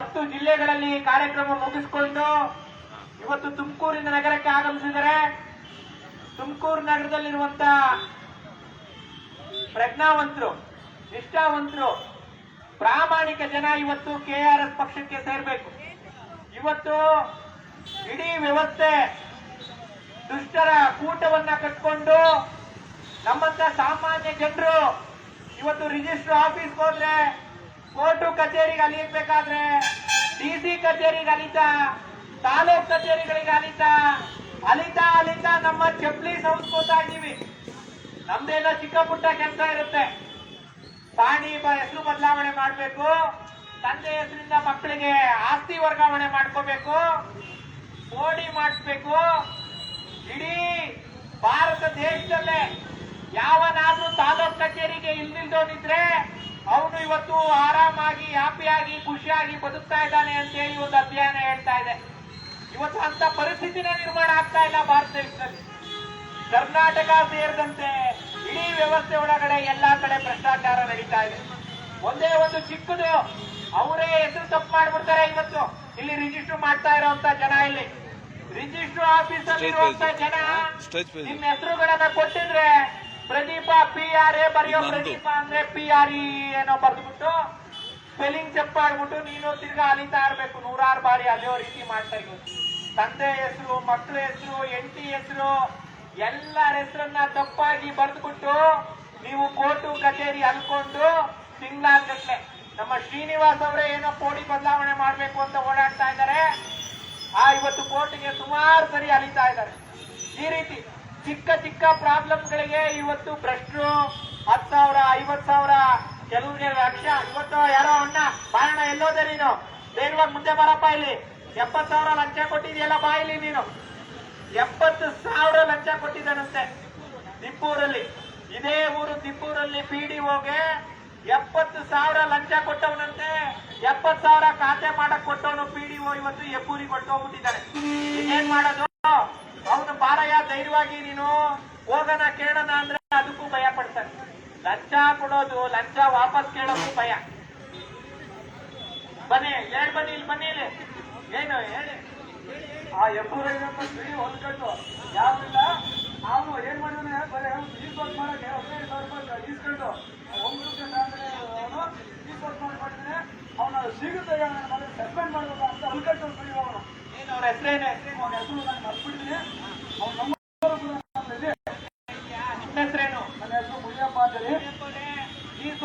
ಹತ್ತು ಜಿಲ್ಲೆಗಳಲ್ಲಿ ಕಾರ್ಯಕ್ರಮ ಮುಗಿಸಿಕೊಂಡು ಇವತ್ತು ತುಮಕೂರಿನ ನಗರಕ್ಕೆ ಆಗಮಿಸಿದರೆ ತುಮಕೂರು ನಗರದಲ್ಲಿರುವಂತ ಪ್ರಜ್ಞಾವಂತರು, ನಿಷ್ಠಾವಂತರು, ಪ್ರಾಮಾಣಿಕ ಜನ ಇವತ್ತು ಕೆಆರ್ಎಸ್ ಪಕ್ಷಕ್ಕೆ ಸೇರ್ಬೇಕು. ಇವತ್ತು ಇಡೀ ವ್ಯವಸ್ಥೆ ದುಷ್ಟರ ಕೂಟವನ್ನ ಕಟ್ಕೊಂಡು ನಮ್ಮಂತ ಸಾಮಾನ್ಯ ಜನರು ಇವತ್ತು ರಿಜಿಸ್ಟರ್ ಆಫೀಸ್ ಹೋದ್ರೆ ಕೋರ್ಟು ಕಚೇರಿಗೆ ಅಲಿಯಬೇಕಾದ್ರೆ ಡಿ ಸಿ ಕಚೇರಿಗೆ ಅಲಿತಾ ತಾಲೂಕ್ ಕಚೇರಿಗಳಿಗೆ ಅಲಿತಾ ಅಲಿತಾ ಅಲಿತಾ ನಮ್ಮ ಚಪ್ಪಲಿ ಸಂಸ್ಕೃತ ಇದೀವಿ ನಮ್ದೆಲ್ಲ ಚಿಕ್ಕ ಪುಟ್ಟ ಕೆಲಸ ಇರುತ್ತೆ. ಬ, ಹೆಸರು ಬದಲಾವಣೆ ಮಾಡಬೇಕು. ತಂದೆ ಹೆಸರಿಂದ ಮಕ್ಕಳಿಗೆ ಆಸ್ತಿ ವರ್ಗಾವಣೆ ಮಾಡ್ಕೋಬೇಕು. ಓಡಿ ಮಾಡಿಸ್ಬೇಕು. ಇಡೀ ಭಾರತ ದೇಶದಲ್ಲೇ ಯಾವನಾದ್ರೂ ತಾಲೂಕ್ ಕಚೇರಿಗೆ ಇಲ್ದಿಲ್ದೋನಿದ್ರೆ ಅವನು ಇವತ್ತು ಆರಾಮಾಗಿ ಹ್ಯಾಪಿಯಾಗಿ ಖುಷಿಯಾಗಿ ಬದುಕ್ತಾ ಇದ್ದಾನೆ ಅಂತ ಹೇಳಿ ಒಂದು ಅಧ್ಯಯನ ಹೇಳ್ತಾ ಇದೆ. ಇವತ್ತು ಅಂತ ಪರಿಸ್ಥಿತಿನೇ ನಿರ್ಮಾಣ ಆಗ್ತಾ ಇಲ್ಲ ಭಾರತ ದೇಶದಲ್ಲಿ. ಕರ್ನಾಟಕ ಸೇರಿದಂತೆ ಇಡೀ ವ್ಯವಸ್ಥೆ ಒಳಗಡೆ ಎಲ್ಲಾ ಕಡೆ ಭ್ರಷ್ಟಾಚಾರ ನಡೀತಾ ಇದೆ. ಒಂದೇ ಒಂದು ಚಿಕ್ಕದು ಅವರೇ ಹೆಸರು ತಪ್ಪು ಮಾಡ್ಬಿಡ್ತಾರೆ ಇವತ್ತು. ಇಲ್ಲಿ ರಿಜಿಸ್ಟರ್ ಮಾಡ್ತಾ ಇರೋಂತ ಜನ ಇಲ್ಲಿ. ರಿಜಿಸ್ಟರ್ ಆಫೀಸ್ ಅಲ್ಲಿ ಇರುವಂತ ಜನ ನಿಮ್ಮ ಹೆಸರುಗಳನ್ನ ಕೊಟ್ಟಿದ್ರೆ ಪ್ರದೀಪ ಪಿ ಆರ್ ಎ ಬರೆಯೋ. ಪ್ರದೀಪ ಅಂದ್ರೆ ಪಿ ಆರ್ ಇ ಏನೋ ಬರ್ದ್ಬಿಟ್ಟು ಸ್ಪೆಲ್ಲಿಂಗ್ ಚೆಕ್ ಮಾಡ್ಬಿಟ್ಟು ನೀನು ತಿರ್ಗಾ ಅಲಿತಾ ಇರ್ಬೇಕು ನೂರಾರು ಬಾರಿ ಅಲಿಯೋ ರೀತಿ ಮಾಡ್ತಾ ಇರೋದು. ತಂದೆ ಹೆಸರು ಮಕ್ಕಳ ಹೆಸರು ಎಂಟಿ ಹೆಸರು ಎಲ್ಲರ ಹೆಸರನ್ನ ತಪ್ಪಾಗಿ ಬರೆದ್ಬಿಟ್ಟು ನೀವು ಕೋರ್ಟು ಕಚೇರಿ ಅಲ್ಕೊಂಡು ತಿಂಗಳಾಗಟ್ಲೆ ನಮ್ಮ ಶ್ರೀನಿವಾಸ್ ಅವರೇ ಏನೋ ಕೋಡಿ ಬದಲಾವಣೆ ಮಾಡ್ಬೇಕು ಅಂತ ಓಡಾಡ್ತಾ ಇದ್ದಾರೆ. ಆ ಇವತ್ತು ಕೋರ್ಟ್ಗೆ ಸುಮಾರು ಸರಿ ಅಲಿತಾ ಇದ್ದಾರೆ. ಈ ರೀತಿ ಚಿಕ್ಕ ಚಿಕ್ಕ ಪ್ರಾಬ್ಲಮ್ಗಳಿಗೆ ಇವತ್ತು ಭ್ರಷ್ಟರು ಹತ್ತು ಸಾವಿರ ಐವತ್ ಸಾವಿರ, ಕೆಲವ್ರಿಗೆ ಲಕ್ಷ ಇವತ್ತು ಯಾರೋ ಅಣ್ಣ ಬಾಯಣ್ಣ ಎಲ್ಲೋದೆ ನೀನು. ಧೈರ್ಯವಾಗಿ ಮುಂದೆ ಬರಪ್ಪ ಇಲ್ಲಿ. ಎಪ್ಪತ್ ಸಾವಿರ ಲಂಚ ಕೊಟ್ಟಿದೆಯಲ್ಲ ಬಾ ಇಲ್ಲಿ ನೀನು. ಎಪ್ಪತ್ತು ಸಾವಿರ ಲಂಚ ಕೊಟ್ಟಿದ್ದಾನಂತೆ ದಿಪ್ಪೂರಲ್ಲಿ ಇದೇ ಊರು ದಿಪ್ಪೂರಲ್ಲಿ ಪಿ ಡಿ ಓಗೆ ಎಪ್ಪತ್ತು ಸಾವಿರ ಲಂಚ ಕೊಟ್ಟವನಂತೆ. ಎಪ್ಪತ್ ಸಾವಿರ ಖಾತೆ ಮಾಡಕ್ ಕೊಟ್ಟವನು ಪಿ ಡಿ ಓ ಇವತ್ತು ಎಪ್ಪೂರಿಗೆ ಕೊಟ್ಟು ಹೋಗ್ಬಿಟ್ಟಿದ್ದಾನೆ. ಏನ್ ಮಾಡೋದು? ಅವನು ಬಾರಯ್ಯ, ಧೈರ್ಯವಾಗಿ ನೀನು ಹೋಗೋಣ ಕೇಳೋಣ ಅಂದ್ರೆ ಅದಕ್ಕೂ ಭಯ ಪಡ್ತಾನೆ ಲಂಚ ಕೊಡೋದು, ಲಂಚ ವಾಪಸ್ ಕೇಳೋಕ್ಕೂ ಭಯ. ಬನ್ನಿ ಹೇಳ್ ಬನ್ನಿ, ಇಲ್ಲಿ ಬನ್ನಿ ಇಲ್ಲಿ. ಏನು, ಹೇಳಿ. ಆ ಎಬ್ಬೂರೈನಪ್ಪ ಬಿಡಿ ಹೊಂದ್ಕೊಂಡು ಯಾವಿಲ್ಲ ಅವನು ಏನ್ ಮಾಡಿದ್ರೆ ಬರೀ ಈಸ್ವರ್ಕ್ ಮಾಡಕ್ಕೆ ಹದಿನೈದು ಸಾವಿರ ರೂಪಾಯಿ ಒಂದು ಒಂಬತ್ತು ಅಂದ್ರೆ ಅವನು ಈಸ್ವರ್ಕ್ ಮಾಡ್ಕೊಂಡಿದ್ದಾನೆ ಅವನ ಸಿಗುತ್ತೆ ಸಸ್ಪೆಂಡ್ ಮಾಡ್ಬೇಕು ಅಂತ ಅಲ್ಕಟ್ಟು ಬಿಡಿ ಅವನು. ಏನು ಅವ್ರ ಹೆಸರೇನು? ಹೆಸರು ನಾನು ಹೆಸರು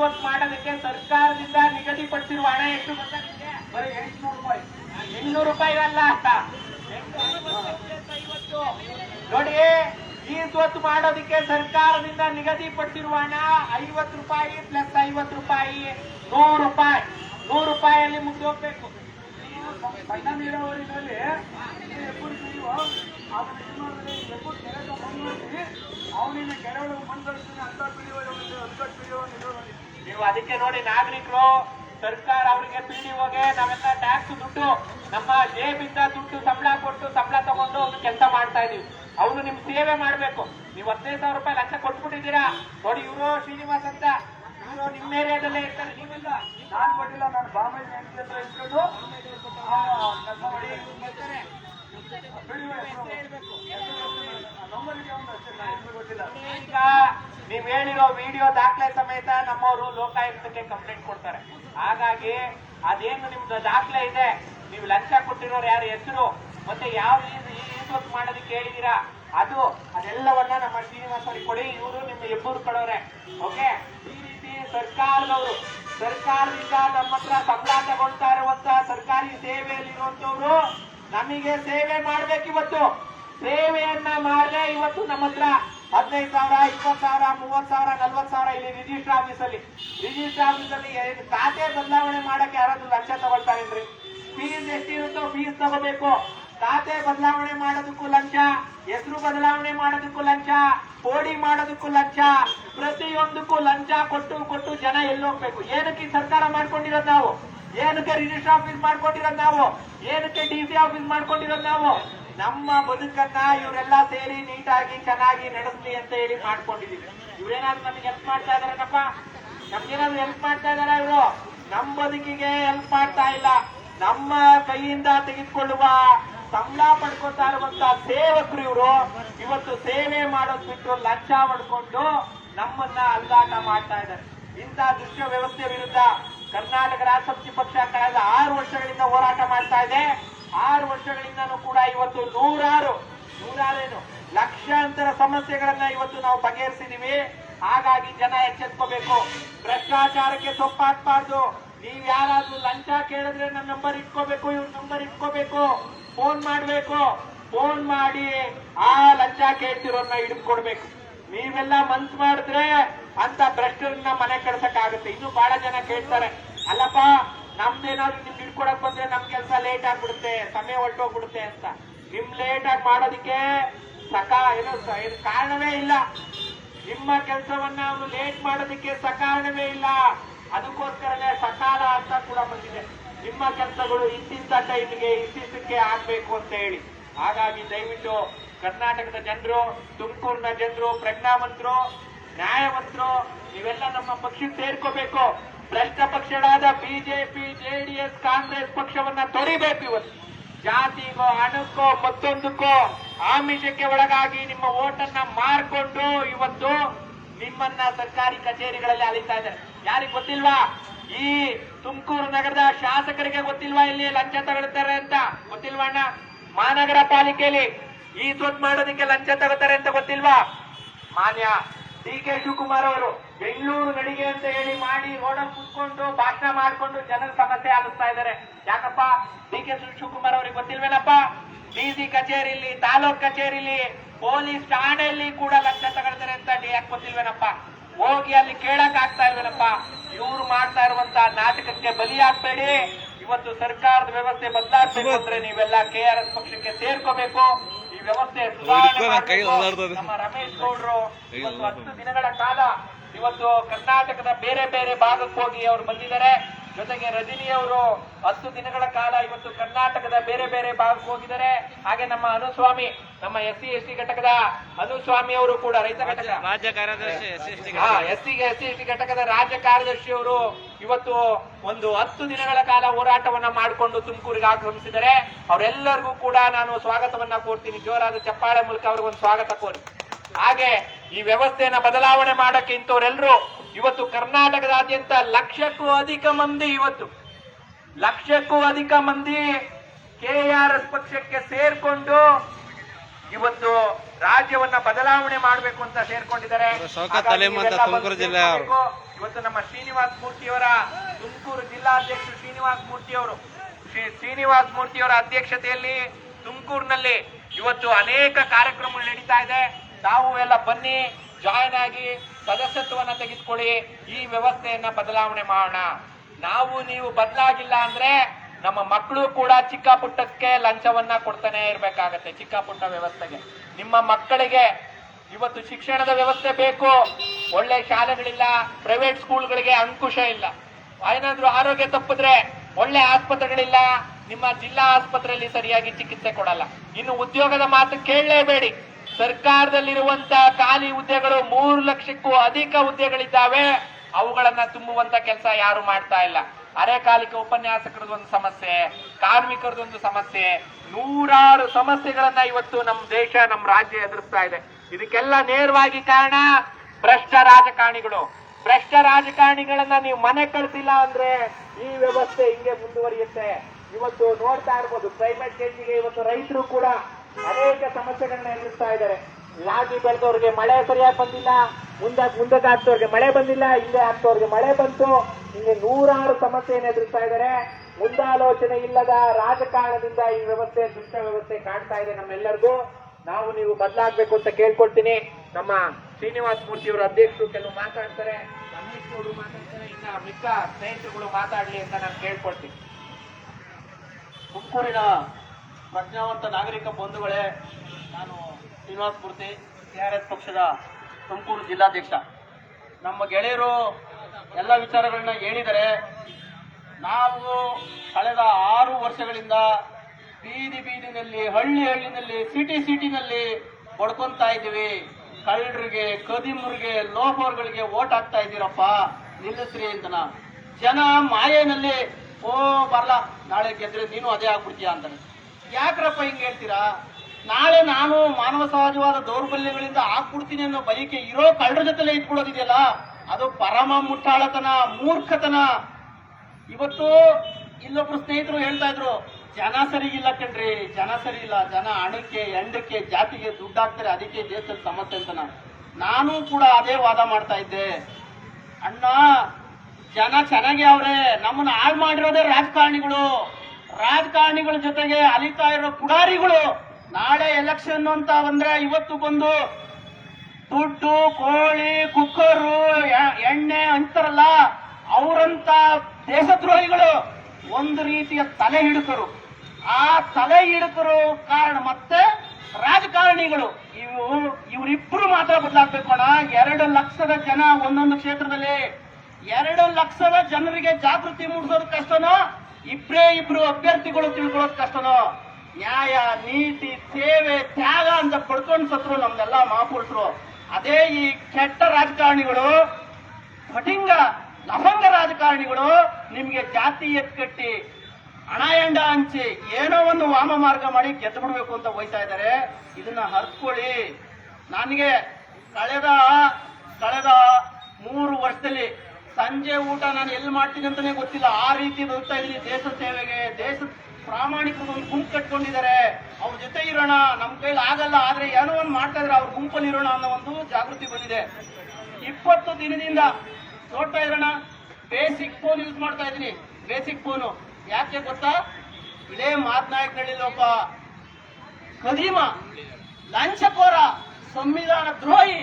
ವರ್ಕ್ ಮಾಡೋದಕ್ಕೆ ಸರ್ಕಾರದಿಂದ ನಿಗದಿಪಡಿಸಿರುವ ಹಣ ಎಷ್ಟು? ಬರೀ ಎಂಟುನೂರು ರೂಪಾಯಿ. ಇನ್ನೂರು ರೂಪಾಯಿ ಅಲ್ಲ ಅಂತ. ನೋಡಿ, ಈ ಸ್ವತ್ತು ಮಾಡೋದಕ್ಕೆ ಸರ್ಕಾರದಿಂದ ನಿಗದಿಪಡಿಸಿರುವ ಹಣ ಐವತ್ತು ರೂಪಾಯಿ ಪ್ಲಸ್ ಐವತ್ತು ರೂಪಾಯಿ. ನೂರು ರೂಪಾಯಿ. ನೂರು ರೂಪಾಯಿಯಲ್ಲಿ ಮುಗಿದೋಗ್ಬೇಕು. ಸಣ್ಣ ನೀರಾವರಿನಲ್ಲಿ ಎಬ್ಬರು ನೀವು ಅದನ್ನ ಇದು ಮಾಡಿದ್ರೆ ಎಬ್ಬರು ಅವನಿನ ಕೆರೆ ಒಳಗೆ ಮಣ್ಣು ಕಳಿಸ್ತೀನಿ ಅಂತ ಅಲ್ಕಟ್ಟು ಬಿಡಿಯೋ ನಿಲ್ಲೋ ನೀವು ಅದಕ್ಕೆ ನೋಡಿ ನಾಗರಿಕರು, ಸರ್ಕಾರ ಅವರಿಗೆ ಪಿಡಿಒಗೆ ನಾವೆಲ್ಲ ಟ್ಯಾಕ್ಸ್ ದುಡ್ಡು, ನಮ್ಮ ಜೇಬಿಂದ ದುಡ್ಡು ಸಂಬಳ ಕೊಟ್ಟು ಸಂಬಳ ತಗೊಂಡು ಒಂದು ಕೆಲಸ ಮಾಡ್ತಾ ಇದೀವಿ ಅವನು ನಿಮ್ ಸೇವೆ ಮಾಡ್ಬೇಕು. ನೀವು ಹದಿನೈದು ಸಾವಿರ ರೂಪಾಯಿ ಲಕ್ಷ ಕೊಟ್ಬಿಟ್ಟಿದ್ದೀರಾ. ನೋಡಿ ಇವರು ಶ್ರೀನಿವಾಸ್ ಅಂತ. ಇವರು ನಿಮ್ಮ ಏರಿಯಾದಲ್ಲೇ ಇರ್ತಾರೆ. ನೀವಿಲ್ಲ. ನಾನು ಕೊಟ್ಟಿಲ್ಲ, ನಾನು ಬಾಂಬೆ ಇಟ್ಕೊಂಡು ಈಗ ನೀವ್ ಹೇಳಿರೋ ವಿಡಿಯೋ ದಾಖಲೆ ಸಮೇತ ನಮ್ಮವರು ಲೋಕಾಯುಕ್ತಕ್ಕೆ ಕಂಪ್ಲೇಂಟ್ ಕೊಡ್ತಾರೆ. ಹಾಗಾಗಿ ಅದೇನು ನಿಮ್ದು ದಾಖಲೆ ಇದೆ, ನೀವು ಲಂಚ ಕೊಟ್ಟಿರೋರು ಯಾರ ಹೆಸರು, ಮತ್ತೆ ಯಾವ ಈಸ್ವತ್ ಮಾಡೋದಕ್ಕೆ ಹೇಳಿದೀರಾ, ಅದು ಅದೆಲ್ಲವನ್ನ ನಮ್ಮ ಶ್ರೀನಿವಾಸ್ ಅವ್ರಿಗೆ ಕೊಡಿ, ಇವರು ನಿಮ್ಮ ಇಬ್ಬರು ಕೊಡೋರೆ ಓಕೆ ಈ ರೀತಿ ಸರ್ಕಾರದವರು ಸರ್ಕಾರದಿಂದ ನಮ್ಮ ಹತ್ರ ಸಂಬಳ ತಗೊಳ್ತಾ ಇರುವಂತಹ ಸರ್ಕಾರಿ ಸೇವೆಯಲ್ಲಿರುವಂತವ್ರು ನಮಗೆ ಸೇವೆ ಮಾಡ್ಬೇಕು ಇವತ್ತು. ಸೇವೆಯನ್ನ ಮಾಡಲೆ ಇವತ್ತು ನಮ್ಮ ಹತ್ರ ಹದಿನೈದು ಸಾವಿರ, ಇಪ್ಪತ್ತು ಸಾವಿರ, ಮೂವತ್ತು ಸಾವಿರ, ನಲ್ವತ್ತು ಸಾವಿರ ಇಲ್ಲಿ ರಿಜಿಸ್ಟರ್ ಆಫೀಸ್ ಅಲ್ಲಿ. ರಿಜಿಸ್ಟರ್ ಆಫೀಸ್ ಅಲ್ಲಿ ಖಾತೆ ಬದಲಾವಣೆ ಮಾಡಕ್ಕೆ ಯಾರಾದ್ರೂ ಲಕ್ಷ ತಗೊಳ್ತಾರೇನ್ರಿ ಫೀಸ್ ಎಷ್ಟಿರುತ್ತೋ ಫೀಸ್ ತಗೋಬೇಕು. ಖಾತೆ ಬದಲಾವಣೆ ಮಾಡೋದಕ್ಕೂ ಲಂಚ, ಹೆಸರು ಬದಲಾವಣೆ ಮಾಡೋದಕ್ಕೂ ಲಂಚ, ಕೋಡಿ ಮಾಡೋದಕ್ಕೂ ಲಂಚ, ಪ್ರತಿಯೊಂದಕ್ಕೂ ಲಂಚ ಕೊಟ್ಟು ಕೊಟ್ಟು ಜನ ಎಲ್ಲೋಗ್ಬೇಕು. ಏನಕ್ಕೆ ಸರ್ಕಾರ ಮಾಡ್ಕೊಂಡಿರೋದು ನಾವು? ಏನಕ್ಕೆ ರಿಜಿಸ್ಟರ್ ಆಫೀಸ್ ಮಾಡ್ಕೊಂಡಿರೋದು ನಾವು? ಏನಕ್ಕೆ ಡಿ ಸಿ ಆಫೀಸ್ ಮಾಡ್ಕೊಂಡಿರೋದು ನಾವು? ನಮ್ಮ ಬದುಕನ್ನ ಇವರೆಲ್ಲ ಸೇರಿ ನೀಟಾಗಿ ಚೆನ್ನಾಗಿ ನಡೆಸಲಿ ಅಂತ ಹೇಳಿ ಮಾಡ್ಕೊಂಡಿದ್ದೀವಿ ಇವ್ರೇನಾದ್ರು ನಮಗೆ ಹೆಲ್ಪ್ ಮಾಡ್ತಾ ಇದಾರಪ್ಪ ನಮ್ಗೇನಾದ್ರು ಹೆಲ್ಪ್ ಮಾಡ್ತಾ ಇದಾರ ಇವರು? ನಮ್ಮ ಬದುಕಿಗೆ ಹೆಲ್ಪ್ ಮಾಡ್ತಾ ಇಲ್ಲ. ನಮ್ಮ ಕೈಯಿಂದ ತೆಗೆದುಕೊಳ್ಳುವ ಸಂಬಳ ಪಡ್ಕೊತಾ ಇರುವಂತ ಸೇವಕರು ಇವರು, ಇವತ್ತು ಸೇವೆ ಮಾಡೋದ್ ಬಿಟ್ಟು ಲಂಚ ಪಡ್ಕೊಂಡು ನಮ್ಮನ್ನ ಅಲ್ಲಾಟ ಮಾಡ್ತಾ ಇದ್ದಾರೆ. ಇಂಥ ದುಷ್ಟ ವ್ಯವಸ್ಥೆ ವಿರುದ್ಧ ಕರ್ನಾಟಕ ರಾಷ್ಟ್ರ ಪಕ್ಷ ಕಳೆದ ಆರು ವರ್ಷಗಳಿಂದ ಹೋರಾಟ ಮಾಡ್ತಾ ಇದೆ. ಆರು ವರ್ಷಗಳಿಂದನೂ ಕೂಡ ಇವತ್ತು ನೂರಾರು ನೂರಾರೇನು ಲಕ್ಷಾಂತರ ಸಮಸ್ಯೆಗಳನ್ನ ಇವತ್ತು ನಾವು ಬಗೆಹರಿಸಿದೀವಿ ಹಾಗಾಗಿ ಜನ ಎಚ್ಚೆತ್ಕೋಬೇಕು. ಭ್ರಷ್ಟಾಚಾರಕ್ಕೆ ಸೊಪ್ಪಾಕ್ಬಾರ್ದು ನೀವ್ ಯಾರಾದ್ರೂ ಲಂಚ ಕೇಳಿದ್ರೆ ನನ್ನ ನಂಬರ್ ಇಟ್ಕೋಬೇಕು, ಇವ್ರ ನಂಬರ್ ಇಟ್ಕೋಬೇಕು. ಫೋನ್ ಮಾಡಬೇಕು. ಫೋನ್ ಮಾಡಿ ಆ ಲಂಚ ಕೇಳ್ತಿರೋನ್ನ ಹಿಡಿದ್ಕೊಡ್ಬೇಕು ನೀವೆಲ್ಲ ಮನ್ಸ್ ಮಾಡಿದ್ರೆ ಅಂತ ಭ್ರಷ್ಟರನ್ನ ಮನೆ ಕಳ್ಸಕ್ಕಾಗುತ್ತೆ. ಇನ್ನು ಬಹಳ ಜನ ಕೇಳ್ತಾರೆ, ಅಲ್ಲಪ್ಪ, ನಮ್ದೇನಾದ್ರು ನಿಮ್ಗೆ ಹಿಡ್ಕೊಡಕ್ ಬಂದ್ರೆ ನಮ್ ಕೆಲಸ ಲೇಟ್ ಆಗ್ಬಿಡುತ್ತೆ, ಸಮಯ ಹೊರಟೋಗ್ಬಿಡುತ್ತೆ ಅಂತ. ನಿಮ್ ಲೇಟ್ ಆಗಿ ಮಾಡೋದಕ್ಕೆ ಸಕ, ಏನು ಕಾರಣವೇ ಇಲ್ಲ. ನಿಮ್ಮ ಕೆಲಸವನ್ನ ಅವರು ಲೇಟ್ ಮಾಡೋದಿಕ್ಕೆ ಸಕಾರಣವೇ ಇಲ್ಲ. ಅದಕ್ಕೋಸ್ಕರನೇ ಸಕಾಲ ಅಂತ ಕೂಡ ಬಂದಿದೆ. ನಿಮ್ಮ ಕೆಲಸಗಳು ಇಂತಿಂತ ಟೈಮ್ಗೆ ಇಂತಿಂತಕ್ಕೆ ಆಗ್ಬೇಕು ಅಂತ ಹೇಳಿ. ಹಾಗಾಗಿ ದಯವಿಟ್ಟು ಕರ್ನಾಟಕದ ಜನರು, ತುಮಕೂರಿನ ಜನರು, ಪ್ರಜ್ಞಾವಂತರು, ನ್ಯಾಯವಂತರು, ನೀವೆಲ್ಲ ನಮ್ಮ ಪಕ್ಷಕ್ಕೆ ಸೇರ್ಕೋಬೇಕು. ಭ್ರಷ್ಟ ಪಕ್ಷಗಳಾದ ಬಿಜೆಪಿ, ಜೆಡಿಎಸ್, ಕಾಂಗ್ರೆಸ್ ಪಕ್ಷವನ್ನ ತೊರಿಬೇಕು ಇವತ್ತು. ಜಾತಿಗೋ, ಹಣಕ್ಕೋ, ಮತ್ತೊಂದಕ್ಕೋ ಆಮಿಷಕ್ಕೆ ಒಳಗಾಗಿ ನಿಮ್ಮ ಓಟನ್ನ ಮಾರ್ಕೊಂಡು ಇವತ್ತು ನಿಮ್ಮನ್ನ ಸರ್ಕಾರಿ ಕಚೇರಿಗಳಲ್ಲಿ ಅಲಿತಾ ಇದ್ದಾರೆ. ಯಾರಿಗ್ ಗೊತ್ತಿಲ್ವಾ? ಈ ತುಮಕೂರು ನಗರದ ಶಾಸಕರಿಗೆ ಗೊತ್ತಿಲ್ವಾ ಇಲ್ಲಿ ಲಂಚ ತಗೊಳ್ತಾರೆ ಅಂತ? ಗೊತ್ತಿಲ್ವಾ ಅಣ್ಣ? ಮಹಾನಗರ ಪಾಲಿಕೆಯಲ್ಲಿ ಈ ಸ್ವತ್ ಮಾಡೋದಕ್ಕೆ ಲಂಚ ತಗೋತಾರೆ ಅಂತ ಗೊತ್ತಿಲ್ವಾ? ಮಾನ್ಯ ಡಿ ಕೆ ಶಿವಕುಮಾರ್ ಅವರು, ಬೆಂಗಳೂರು ನಡಿಗೆ ಅಂತ ಹೇಳಿ ಮಾಡಿ ರೋಡಲ್ಲಿ ಕುತ್ಕೊಂಡು ಭಾಷಣ ಮಾಡಿಕೊಂಡು ಜನರ ಸಮಸ್ಯೆ ಆಲಿಸ್ತಾ ಇದ್ದಾರೆ. ಯಾಕಪ್ಪ? ಡಿ ಕೆ ಶಿವಕುಮಾರ್ ಅವ್ರಿಗೆ ಗೊತ್ತಿಲ್ವೇನಪ್ಪ? ಡಿ ಸಿ ಕಚೇರಿಲಿ, ತಾಲೂಕ್ ಕಚೇರಿಲಿ, ಪೊಲೀಸ್ ಠಾಣೆಯಲ್ಲಿ ಕೂಡ ಲಂಚ ತಗೊಳ್ತಾರೆ ಅಂತ ಡಿ ಯಾಕೆ ಗೊತ್ತಿಲ್ವೇನಪ್ಪ? ಹೋಗಿ ಅಲ್ಲಿ ಕೇಳಕ್ ಆಗ್ತಾ ಇಲ್ವೇನಪ್ಪ? ಇವ್ರು ಮಾಡ್ತಾ ಇರುವಂತಹ ನಾಟಕಕ್ಕೆ ಬಲಿಯಾಗ್ಬೇಡಿ. ಇವತ್ತು ಸರ್ಕಾರದ ವ್ಯವಸ್ಥೆ ಬದಲಾಗ್ಬೇಕು ಅಂದ್ರೆ ನೀವೆಲ್ಲ ಕೆ ಆರ್ ಎಸ್ ಪಕ್ಷಕ್ಕೆ ಸೇರ್ಕೋಬೇಕು. ಈ ವ್ಯವಸ್ಥೆ ಸುಧಾರಣೆ. ನಮ್ಮ ರಮೇಶ್ ಗೌಡ್ರು ಇವತ್ತು ಹತ್ತು ದಿನಗಳ ಕಾಲ ಇವತ್ತು ಕರ್ನಾಟಕದ ಬೇರೆ ಬೇರೆ ಭಾಗಕ್ಕೆ ಹೋಗಿ ಅವರು ಬಂದಿದ್ದಾರೆ. ಜೊತೆಗೆ ರಜನಿ ಅವರು ಹತ್ತು ದಿನಗಳ ಕಾಲ ಇವತ್ತು ಕರ್ನಾಟಕದ ಬೇರೆ ಬೇರೆ ಭಾಗಕ್ಕೆ ಹೋಗಿದ್ದಾರೆ. ಹಾಗೆ ನಮ್ಮ ಅನುಸ್ವಾಮಿ ನಮ್ಮ ಎಸ್ ಸಿ ಎಸ್ ಟಿ ಘಟಕದ ಅನುಸ್ವಾಮಿ ಅವರು ಕೂಡ ರೈತ ಘಟಕ. ರಾಜ್ಯ ಕಾರ್ಯದರ್ಶಿ S C S C S T ಘಟಕದ ರಾಜ್ಯ ಕಾರ್ಯದರ್ಶಿ ಅವರು ಇವತ್ತು ಒಂದು ಹತ್ತು ದಿನಗಳ ಕಾಲ ಹೋರಾಟವನ್ನ ಮಾಡಿಕೊಂಡು ತುಮಕೂರಿಗೆ ಆಗಮಿಸಿದ್ದಾರೆ. ಅವರೆಲ್ಲರಿಗೂ ಕೂಡ ನಾನು ಸ್ವಾಗತವನ್ನ ಕೋರ್ತೀನಿ. ಜೋರಾದ ಚಪ್ಪಾಳೆ ಮೂಲಕ ಅವ್ರಿಗೆ ಒಂದು ಸ್ವಾಗತ ಕೋರಿ. ಹಾಗೆ ಈ ವ್ಯವಸ್ಥೆಯನ್ನ ಬದಲಾವಣೆ ಮಾಡಕ್ಕೆ ಇಂಥವರೆಲ್ಲರೂ ಇವತ್ತು ಕರ್ನಾಟಕದಾದ್ಯಂತ ಲಕ್ಷಕ್ಕೂ ಅಧಿಕ ಮಂದಿ ಇವತ್ತು. ಲಕ್ಷಕ್ಕೂ ಅಧಿಕ ಮಂದಿ ಕೆ ಆರ್ ಎಸ್ ಪಕ್ಷಕ್ಕೆ ಸೇರ್ಕೊಂಡು ಇವತ್ತು ರಾಜ್ಯವನ್ನ ಬದಲಾವಣೆ ಮಾಡಬೇಕು ಅಂತ ಸೇರ್ಕೊಂಡಿದ್ದಾರೆ. ಇವತ್ತು ನಮ್ಮ ಶ್ರೀನಿವಾಸ್ ಮೂರ್ತಿಯವರ ತುಮಕೂರು ಜಿಲ್ಲಾಧ್ಯಕ್ಷ ಶ್ರೀನಿವಾಸ್ ಮೂರ್ತಿಯವರು. ಶ್ರೀ ಶ್ರೀನಿವಾಸ್ ಮೂರ್ತಿಯವರ ಅಧ್ಯಕ್ಷತೆಯಲ್ಲಿ ತುಮಕೂರಿನಲ್ಲಿ ಇವತ್ತು ಅನೇಕ ಕಾರ್ಯಕ್ರಮಗಳು ನಡೀತಾ ಇದೆ. ತಾವು ಎಲ್ಲ ಬನ್ನಿ ಜಾಯ್ನ್ ಆಗಿ ಸದಸ್ಯತ್ವವನ್ನ ತೆಗೆದುಕೊಳ್ಳಿ. ಈ ವ್ಯವಸ್ಥೆಯನ್ನ ಬದಲಾವಣೆ ಮಾಡೋಣ. ನಾವು ನೀವು ಬದಲಾಗಿಲ್ಲ ಅಂದ್ರೆ ನಮ್ಮ ಮಕ್ಕಳು ಕೂಡ ಚಿಕ್ಕ ಪುಟ್ಟಕ್ಕೆ ಲಂಚವನ್ನ ಕೊಡ್ತಾನೆ ಇರ್ಬೇಕಾಗತ್ತೆ ಚಿಕ್ಕ ಪುಟ್ಟ ವ್ಯವಸ್ಥೆಗೆ. ನಿಮ್ಮ ಮಕ್ಕಳಿಗೆ ಇವತ್ತು ಶಿಕ್ಷಣದ ವ್ಯವಸ್ಥೆ ಬೇಕು. ಒಳ್ಳೆ ಶಾಲೆಗಳಿಲ್ಲ ಪ್ರೈವೇಟ್ ಸ್ಕೂಲ್ಗಳಿಗೆ ಅಂಕುಶ ಇಲ್ಲ. ಏನಾದ್ರೂ ಆರೋಗ್ಯ ತಪ್ಪಿದ್ರೆ ಒಳ್ಳೆ ಆಸ್ಪತ್ರೆಗಳಿಲ್ಲ, ನಿಮ್ಮ ಜಿಲ್ಲಾ ಆಸ್ಪತ್ರೆಯಲ್ಲಿ ಸರಿಯಾಗಿ ಚಿಕಿತ್ಸೆ ಕೊಡಲ್ಲ. ಇನ್ನು ಉದ್ಯೋಗದ ಮಾತು ಕೇಳಲೇಬೇಡಿ. ಸರ್ಕಾರದಲ್ಲಿರುವಂತ ಖಾಲಿ ಹುದ್ದೆಗಳು ಮೂರು ಲಕ್ಷಕ್ಕೂ ಅಧಿಕ ಹುದ್ದೆಗಳಿದ್ದಾವೆ. ಅವುಗಳನ್ನ ತುಂಬುವಂತ ಕೆಲಸ ಯಾರು ಮಾಡ್ತಾ ಇಲ್ಲ. ಅರೆಕಾಲಿಕ ಉಪನ್ಯಾಸಕರದೊಂದು ಸಮಸ್ಯೆ, ಕಾರ್ಮಿಕರದೊಂದು ಸಮಸ್ಯೆ, ನೂರಾರು ಸಮಸ್ಯೆಗಳನ್ನ ಇವತ್ತು ನಮ್ಮ ದೇಶ ನಮ್ಮ ರಾಜ್ಯ ಎದುರಿಸ್ತಾ ಇದೆ. ಇದಕ್ಕೆಲ್ಲ ನೇರವಾಗಿ ಕಾರಣ ಭ್ರಷ್ಟ ರಾಜಕಾರಣಿಗಳು. ಭ್ರಷ್ಟ ರಾಜಕಾರಣಿಗಳನ್ನ ನೀವು ಮನೆ ಕಳಿಸಿಲ್ಲ ಅಂದ್ರೆ ಈ ವ್ಯವಸ್ಥೆ ಹಿಂಗೆ ಮುಂದುವರಿಯುತ್ತೆ. ಇವತ್ತು ನೋಡ್ತಾ ಇರ್ಬೋದು ಕ್ಲೈಮೇಟ್ ಚೇಂಜ್ಗೆ ಇವತ್ತು ರೈತರು ಕೂಡ ಅನೇಕ ಸಮಸ್ಯೆಗಳನ್ನ ಎದುರಿಸ್ತಾ ಇದ್ದಾರೆ. ರಾಗಿ ಬೆಳೆದವ್ರಿಗೆ ಮಳೆ ಸರಿಯಾಗಿ ಬಂದಿಲ್ಲ, ಮುಂದೆ ಮುಂದಕ್ಕೆ ಆಗ್ತವ್ರಿಗೆ ಮಳೆ ಬಂದಿಲ್ಲ, ಹಿಂದೆ ಆಗ್ತವ್ರಿಗೆ ಮಳೆ ಬಂತು. ಹಿಂಗೆ ನೂರಾರು ಸಮಸ್ಯೆಯನ್ನು ಎದುರಿಸ್ತಾ ಇದ್ದಾರೆ. ಮುಂದಾಲೋಚನೆ ಇಲ್ಲದ ರಾಜಕಾರಣದಿಂದ ಈ ವ್ಯವಸ್ಥೆ, ದುಷ್ಟ ವ್ಯವಸ್ಥೆ ಕಾಣ್ತಾ ಇದೆ ನಮ್ಮೆಲ್ಲರಿಗೂ. ನಾವು ನೀವು ಬದಲಾಗಬೇಕು ಅಂತ ಕೇಳ್ಕೊಳ್ತೀನಿ. ನಮ್ಮ ಶ್ರೀನಿವಾಸ ಮೂರ್ತಿ ಅವರ ಅಧ್ಯಕ್ಷರು ಕೆಲವು ಮಾತಾಡ್ತಾರೆ. ರಮೇಶ್ ಗೌಡ್ರು ಮಾತಾಡ್ತಾರೆ. ಇನ್ನ ಮಿಕ್ಕ ಸ್ನೇಹಿತರುಗಳು ಮಾತಾಡ್ಲಿ ಅಂತ ನಾನು ಕೇಳ್ಕೊಳ್ತೀನಿ. ತುಮಕೂರಿನ ಪ್ರಜ್ಞಾವಂತ ನಾಗರಿಕ ಬಂಧುಗಳೇ, ನಾನು ಶ್ರೀನಿವಾಸ್ ಮೂರ್ತಿ ಎಸ್ ಪಕ್ಷದ ತುಮಕೂರು ಜಿಲ್ಲಾಧ್ಯಕ್ಷ. ನಮ್ಮ ಗೆಳೆಯರು ಎಲ್ಲ ವಿಚಾರಗಳನ್ನ ಹೇಳಿದರೆ, ನಾವು ಕಳೆದ ಆರು ವರ್ಷಗಳಿಂದ ಬೀದಿ ಬೀದಿನಲ್ಲಿ, ಹಳ್ಳಿ ಹಳ್ಳಿನಲ್ಲಿ, ಸಿಟಿ ಸಿಟಿನಲ್ಲಿ ಹೊಡ್ಕೊಂತಾ ಇದ್ದೀವಿ. ಕಳ್ಳರಿಗೆ, ಕದಿಮರಿಗೆ, ಲೋಫರ್ಗಳಿಗೆ ಓಟ್ ಹಾಕ್ತಾ ಇದ್ದೀರಪ್ಪ, ನಿಲ್ಲಿಸ್ರಿ ಅಂತ ಜನ ಮಾಯೆನಲ್ಲಿ ಓ ಬರಲ್ಲ ನಾಳೆ ಗೆದ್ರೆ ನೀನು ಅದೇ ಆಗ್ಬಿಡ್ತೀಯ ಅಂತಾನೆ ಯಾಕ್ರಪ್ಪ ಹಿಂಗೆ ಹೇಳ್ತೀರಾ? ನಾಳೆ ನಾನು ಮಾನವ ಸಹಜವಾದ ದೌರ್ಬಲ್ಯಗಳಿಂದ ಆಗ್ಬಿಡ್ತೀನಿ ಅನ್ನೋ ಬಯಕೆ ಇರೋ ಕಳ್ಳರ ಜೊತೆಲೆ ಇಟ್ಕೊಳ್ಳೋದಿದೆಯಲ್ಲ? ಅದು ಪರಮ ಮುಟ್ಟಾಳತನ, ಮೂರ್ಖತನ. ಇವತ್ತು ಇಲ್ಲೊಬ್ರು ಸ್ನೇಹಿತರು ಹೇಳ್ತಾ ಇದ್ರು, ಜನ ಸರಿ ಇಲ್ಲ ಕಣ್ರಿ, ಜನ ಸರಿ ಇಲ್ಲ, ಜನ ಹಣಕ್ಕೆ ಎಂಡಕ್ಕೆ ಜಾತಿಗೆ ದುಡ್ಡು ಹಾಕ್ತಾರೆ, ಅದಕ್ಕೆ ದೇಶದ ಸಮಸ್ಯೆ ಅಂತ ನಾನು ಕೂಡ ಅದೇ ವಾದ ಮಾಡ್ತಾ ಇದ್ದೆ. ಅಣ್ಣ, ಜನ ಚೆನ್ನಾಗಿ ಅವ್ರೆ, ನಮ್ಮನ್ನ ಹಾಳು ಮಾಡಿರೋದೇ ರಾಜಕಾರಣಿಗಳು. ರಾಜಕಾರಣಿಗಳ ಜೊತೆಗೆ ಅಲಿತಾ ಇರೋ ಪುಡಾರಿಗಳು ನಾಳೆ ಎಲೆಕ್ಷನ್ ಅಂತ ಬಂದ್ರೆ ಇವತ್ತು ಬಂದು ದುಡ್ಡು, ಕೋಳಿ, ಕುಕ್ಕರು ಎಣ್ಣೆ ಅಂತಾರಲ್ಲ, ಅವರಂತ ದೇಶದ್ರೋಹಿಗಳು ಒಂದು ರೀತಿಯ ತಲೆ ಹಿಡುಕರು. ಆ ತಲೆ ಹಿಡುಕರು ಕಾರಣ ಮತ್ತೆ ರಾಜಕಾರಣಿಗಳು. ಇವು, ಇವರಿಬ್ರು ಮಾತ್ರ ಬದಲಾಗ್ಬೇಕು ಅಣ್ಣ. ಎರಡು ಲಕ್ಷದ ಜನ ಒಂದೊಂದು ಕ್ಷೇತ್ರದಲ್ಲಿ ಎರಡು ಲಕ್ಷದ ಜನರಿಗೆ ಜಾಗೃತಿ ಮೂಡಿಸೋದು ಕಷ್ಟನೋ? ಇಬ್ರೇ ಇಬ್ರು ಅಭ್ಯರ್ಥಿಗಳು ತಿಳ್ಕೊಳ್ಳೋದು ಕಷ್ಟನೋ? ನ್ಯಾಯ, ನೀತಿ, ಸೇವೆ, ತ್ಯಾಗ ಅಂತ ಪಡ್ಕೊಂಡು ಸತ್ರು ನಮ್ದೆಲ್ಲ ಮಹಾಪುರುಷರು. ಅದೇ ಈ ಕೆಟ್ಟ ರಾಜಕಾರಣಿಗಳು ಫಟಿಂಗ ಲಫಂಗ ರಾಜಕಾರಣಿಗಳು ನಿಮ್ಗೆ ಜಾತಿ ಎತ್ಕಟ್ಟಿ, ಹಣ ಎಂಡ ಹಂಚಿ ಏನೋ ಒಂದು ವಾಮ ಮಾರ್ಗ ಮಾಡಿ ಗೆದ್ದು ಬಿಡ್ಬೇಕು ಅಂತ ಹೋಯ್ತಾ ಇದ್ದಾರೆ. ಇದನ್ನ ಹರ್ಕೊಳ್ಳಿ. ನನಗೆ ಕಳೆದ ಕಳೆದ ಮೂರು ವರ್ಷದಲ್ಲಿ ಸಂಜೆ ಊಟ ನಾನು ಎಲ್ಲಿ ಮಾಡ್ತೀನಿ ಅಂತಾನೆ ಗೊತ್ತಿಲ್ಲ. ಆ ರೀತಿ ಬರ್ತಾ ಇದೀನಿ ದೇಶ ಸೇವೆಗೆ, ದೇಶ ಪ್ರಾಮಾಣಿಕರು ಒಂದು ಗುಂಪು ಕಟ್ಕೊಂಡಿದ್ದಾರೆ. ಅವ್ರ ಜೊತೆ ಇರೋಣ. ನಮ್ಮ ಕೈಲಿ ಆಗಲ್ಲ. ಆದ್ರೆ ಏನೋ ಒಂದು ಮಾಡ್ತಾ ಇದ್ರೆ ಅವ್ರ ಗುಂಪಲ್ಲಿ ಇರೋಣ ಅನ್ನೋ ಒಂದು ಜಾಗೃತಿ ಬಂದಿದೆ. ಇಪ್ಪತ್ತು ದಿನದಿಂದ ನೋಡ್ತಾ ಇರೋಣ. ಬೇಸಿಕ್ ಫೋನ್ ಯೂಸ್ ಮಾಡ್ತಾ ಇದೀನಿ ಬೇಸಿಕ್ ಫೋನು. ಯಾಕೆ ಗೊತ್ತಾ? ಇಳೆ ಮಾತನಾಯಕನಲ್ಲಿ ಒಬ್ಬ ಕದೀಮ, ಲಂಚಕೋರ, ಸಂವಿಧಾನ ದ್ರೋಹಿ.